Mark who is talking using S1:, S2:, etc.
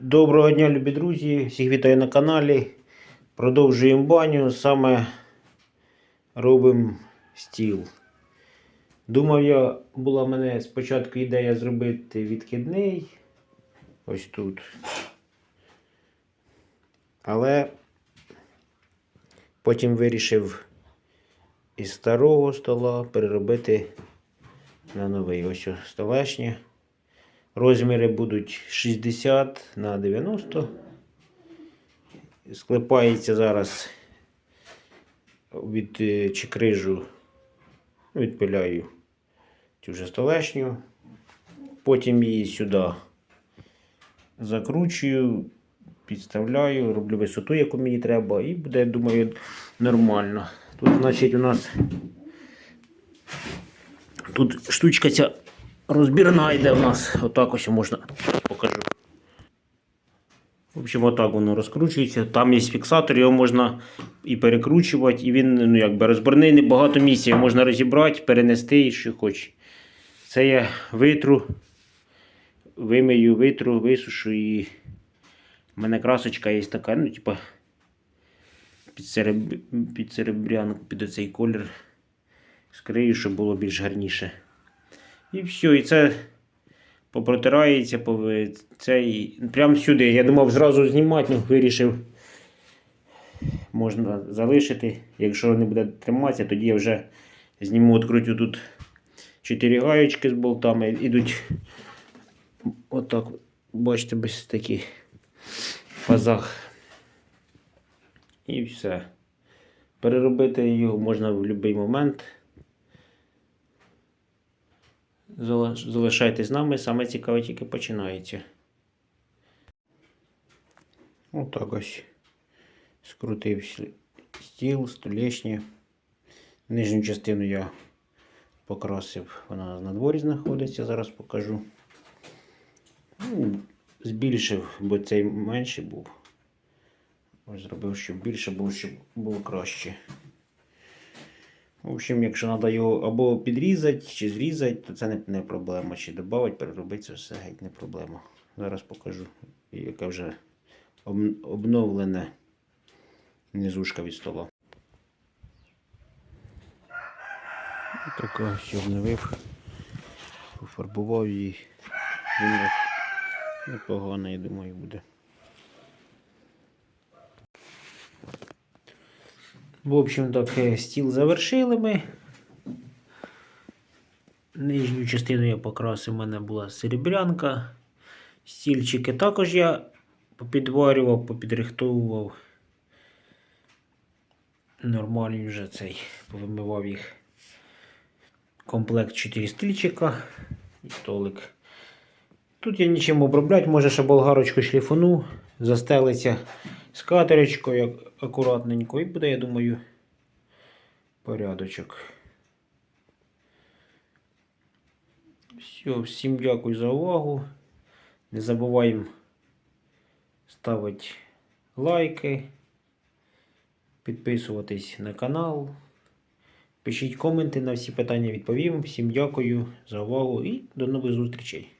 S1: Доброго дня, любі друзі! Всіх вітаю на каналі. Продовжуємо баню. Саме робимо стіл. Думав я, була в мене спочатку ідея зробити відкидний. Ось тут. Але потім вирішив із старого стола переробити на новий. Ось столешня. Розміри будуть 60 на 90. Склепається зараз від е, чекрижу, ну, відпиляю цю вже столешню. Потім її сюди закручую, підставляю, роблю висоту, яку мені треба, і буде, думаю, нормально. Тут, значить, у нас тут штучка ця розбірна йде в нас. Отак ось можна покажу. В общем, отак воно розкручується. Там є фіксатор, його можна і перекручувати, і він ну, якби розборний небагато місця. Його можна розібрати, перенести і що хоче. Це я витру, вимию, витру, висушу і в мене красочка є така, ну, типа під, під серебрянку, під оцей колір. Скрию, щоб було більш гарніше. І все, і це попротирається по цей. Прямо сюди. Я думав зразу знімати, але вирішив. Можна залишити. Якщо не буде триматися, тоді я вже зніму відкрутю тут 4 гаєчки з болтами. Ідуть отак, бачите, без таких пазах. І все. Переробити його можна в будь-який момент. Залишайтесь з нами, саме цікаве тільки починається. Отак ось скрутив стіл, столешні. Нижню частину я покрасив, вона на дворі знаходиться, зараз покажу. Ну, збільшив, бо цей менший був. Ось зробив, щоб більше було, щоб було краще. В общем, якщо треба його або підрізати, чи зрізати, то це не, не проблема. Чи додати, переробити це все геть не проблема. Зараз покажу, яке вже об- обновлене низушка від стола. Така ось обновив, пофарбував її. Непогано, я думаю, буде. В общем, так, е, стіл завершили ми. Нижню частину я покрасив, у мене була серебрянка. Стільчики також я попідварював, попідрихтовував. Нормальний вже цей, повимивав їх. Комплект 4 стільчика і столик. Тут я нічим обробляти, може ще болгарочку шліфану, застелиться скатеречкою акуратненько і буде, я думаю, порядочок. Все, всім дякую за увагу. Не забуваємо ставити лайки, підписуватись на канал. Пишіть коменти на всі питання відповім. Всім дякую за увагу і до нових зустрічей.